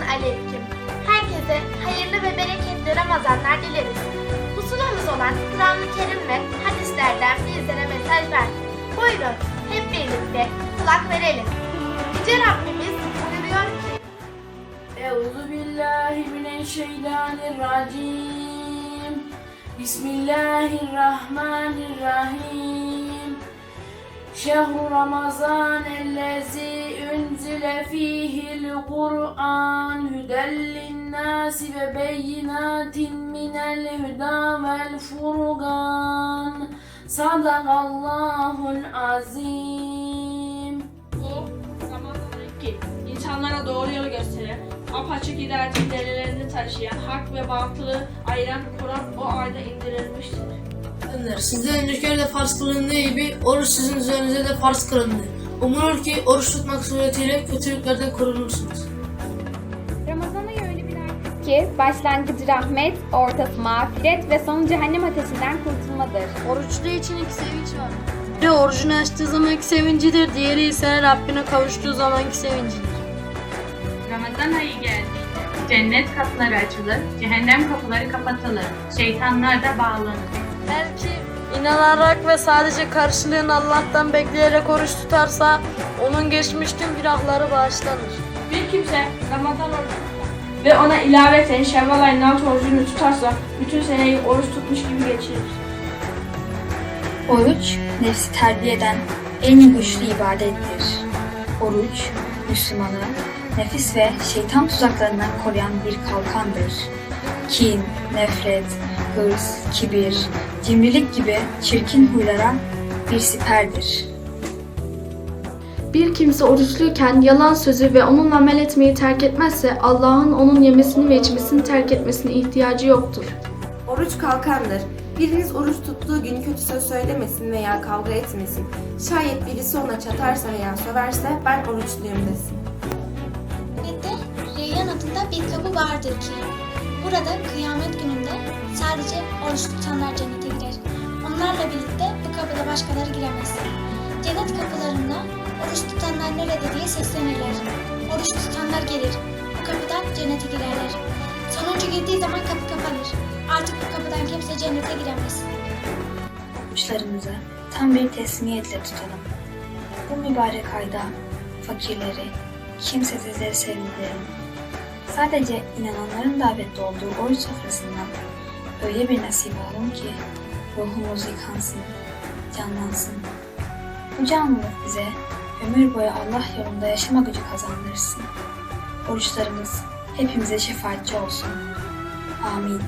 aleyküm. Herkese hayırlı ve bereketli Ramazanlar dileriz. Pusulamız olan Kur'an-ı Kerim ve hadislerden bizlere mesaj ver. Buyurun hep birlikte kulak verelim. Yüce Rabbimiz buyuruyor ki Euzu billahi mineşşeytanirracim. Bismillahirrahmanirrahim. Şehru Ramazan ellezî fîhil Kur'an hüden linnâsi ve beyinatin minel hüdâ vel furgan. Sadakallahul azim. Bu ki insanlara doğru yolu gösteren, apaçık hidayet delillerini taşıyan, hak ve batılı ayıran Kur'an o ayda indirilmiştir. Sizden önceki de farz kılındığı gibi oruç sizin üzerinize de farz kılındı. Umulur ki oruç tutmak suretiyle kötülüklerden korunursunuz. Ramazan ayı öyle bir aydır ki başlangıcı rahmet, ortası mağfiret ve sonu cehennem ateşinden kurtulmadır. Oruçlu için iki sevinç var. Biri orucunu açtığı zamanki sevincidir, diğeri ise Rabbine kavuştuğu zamanki sevincidir. Ramazan ayı geldiğinde cennet kapıları açılır, cehennem kapıları kapatılır, şeytanlar da bağlanır. Belki inanarak ve sadece karşılığını Allah'tan bekleyerek oruç tutarsa onun geçmiş tüm günahları bağışlanır. Bir kimse Ramazan orucu ve ona ilaveten Şevval ayının orucunu tutarsa bütün seneyi oruç tutmuş gibi geçirir. Oruç, nefsi terbiye eden en güçlü ibadettir. Oruç, Müslümanı nefis ve şeytan tuzaklarından koruyan bir kalkandır. Kin, nefret, hırs, kibir, cimrilik gibi çirkin huylara bir siperdir. Bir kimse oruçluyken yalan sözü ve onunla amel etmeyi terk etmezse Allah'ın onun yemesini ve içmesini terk etmesine ihtiyacı yoktur. Oruç kalkandır. Biriniz oruç tuttuğu gün kötü söz söylemesin veya kavga etmesin. Şayet birisi ona çatarsa veya söverse ben oruçluyum desin. Cennette Reyyan adında bir kapı vardır ki burada kıyamet gününde sadece oruç tutanlar cennete girer. Onlarla birlikte bu kapıda başkaları giremez. Cennet kapılarında oruç tutanlar nerede diye seslenirler. Oruç tutanlar gelir. Bu kapıdan cennete girerler. Sonuncu girdiği zaman kapı kapanır. Artık bu kapıdan kimse cennete giremez. Oruçlarımızı tam bir teslimiyetle tutalım. Bu mübarek ayda fakirleri, kimsesizleri sevindirelim. Sadece inananların davetli olduğu oruç sofrasından öyle bir nasip alalım ki ruhumuz yıkansın, canlansın. Bu canlılık bize ömür boyu Allah yolunda yaşama gücü kazandırsın. Oruçlarımız hepimize şefaatçi olsun. Amin.